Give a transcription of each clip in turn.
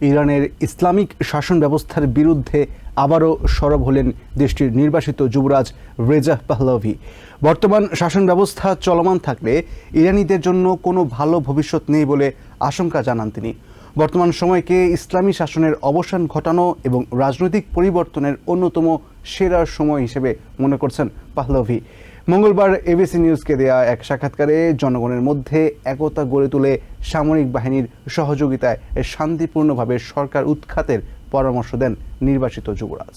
ইরানের ইসলামিক শাসন ব্যবস্থার বিরুদ্ধে আবারও সরব হলেন দেশটির নির্বাসিত যুবরাজ রেজা পাহলভি। বর্তমান শাসন ব্যবস্থা চলমান থাকলে ইরানিদের জন্য কোনো ভালো ভবিষ্যৎ নেই বলে আশঙ্কা জানান তিনি। বর্তমান সময়কে ইসলামী শাসনের অবসান ঘটানো এবং রাজনৈতিক পরিবর্তনের অন্যতম সেরা সময় হিসেবে মনে করছেন পাহলভি। মঙ্গলবার এবিসি নিউজকে দেয়া এক সাক্ষাৎকারে জনগণের মধ্যে একতা গড়ে তুলে সামরিক বাহিনীর সহযোগিতায় শান্তিপূর্ণভাবে সরকার উৎখাতের পরামর্শ দেন নির্বাচিত যুবরাজ।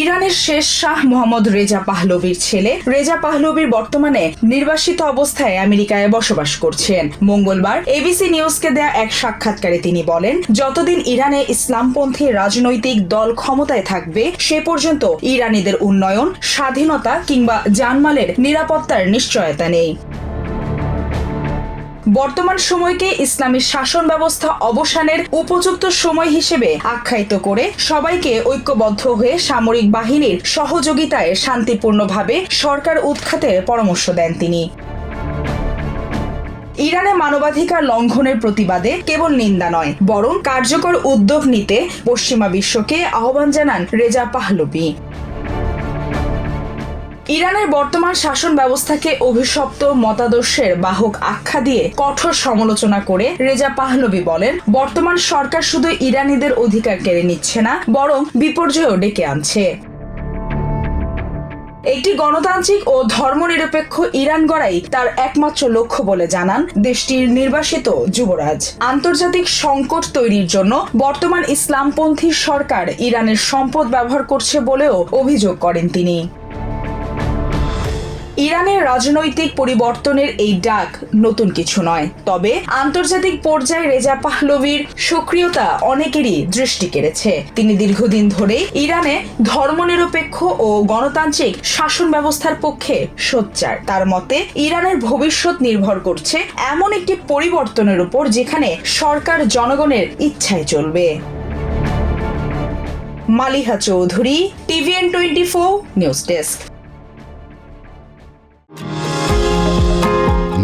ইরানের শেষ শাহ মোহাম্মদ রেজা পাহলবির ছেলে। রেজা পাহলবির বর্তমানে নির্বাসিত অবস্থায় আমেরিকায় বসবাস করছেন। মঙ্গলবার এবিসি নিউজকে দেয়া এক সাক্ষাৎকারে তিনি বলেন, যতদিন ইরানে ইসলামপন্থী রাজনৈতিক দল ক্ষমতায় থাকবে, সে পর্যন্ত ইরানিদের উন্নয়ন, স্বাধীনতা কিংবা জানমালের নিরাপত্তার নিশ্চয়তা নেই। বর্তমান সময়কে ইসলামী শাসন ব্যবস্থা অবসানের উপযুক্ত সময় হিসেবে আখ্যায়িত করে সবাইকে ঐক্যবদ্ধ হয়ে সামরিক বাহিনীর সহযোগিতায় শান্তিপূর্ণভাবে সরকার উৎখাতের পরামর্শ দেন তিনি। ইরানে মানবাধিকার লঙ্ঘনের প্রতিবাদে কেবল নিন্দা নয়, বরং কার্যকর উদ্যোগ নিতে পশ্চিমা বিশ্বকে আহ্বান জানান রেজা পাহলবি ইরানের বর্তমান শাসন ব্যবস্থাকে অভিশপ্ত মতাদর্শের বাহক আখ্যা দিয়ে কঠোর সমালোচনা করে রেজা পাহলবি বলেন, বর্তমান সরকার শুধু ইরানিদের অধিকার কেড়ে নিচ্ছে না, বরং বিপর্যয়ও ডেকে আনছে। একটি গণতান্ত্রিক ও ধর্মনিরপেক্ষ ইরান গড়াই তার একমাত্র লক্ষ্য বলে জানান দেশটির নির্বাসিত যুবরাজ। আন্তর্জাতিক সংকট তৈরির জন্য বর্তমান ইসলামপন্থী সরকার ইরানের সম্পদ ব্যবহার করছে বলেও অভিযোগ করেন তিনি। ইরানের রাজনৈতিক পরিবর্তনের এই ডাক নতুন কিছু নয়। তবে আন্তর্জাতিক পর্যায়ে রেজা পাহলবির সক্রিয়তা অনেকেরই দৃষ্টি কেড়েছে। তিনি দীর্ঘদিন ধরে ইরানে ধর্মনিরপেক্ষ ও গণতান্ত্রিক শাসন ব্যবস্থার পক্ষে সোচ্চার। তার মতে, ইরানের ভবিষ্যৎ নির্ভর করছে এমন একটি পরিবর্তনের উপর যেখানে সরকার জনগণের ইচ্ছায় চলবে। Maliha Chowdhury, TVN twenty four news desk.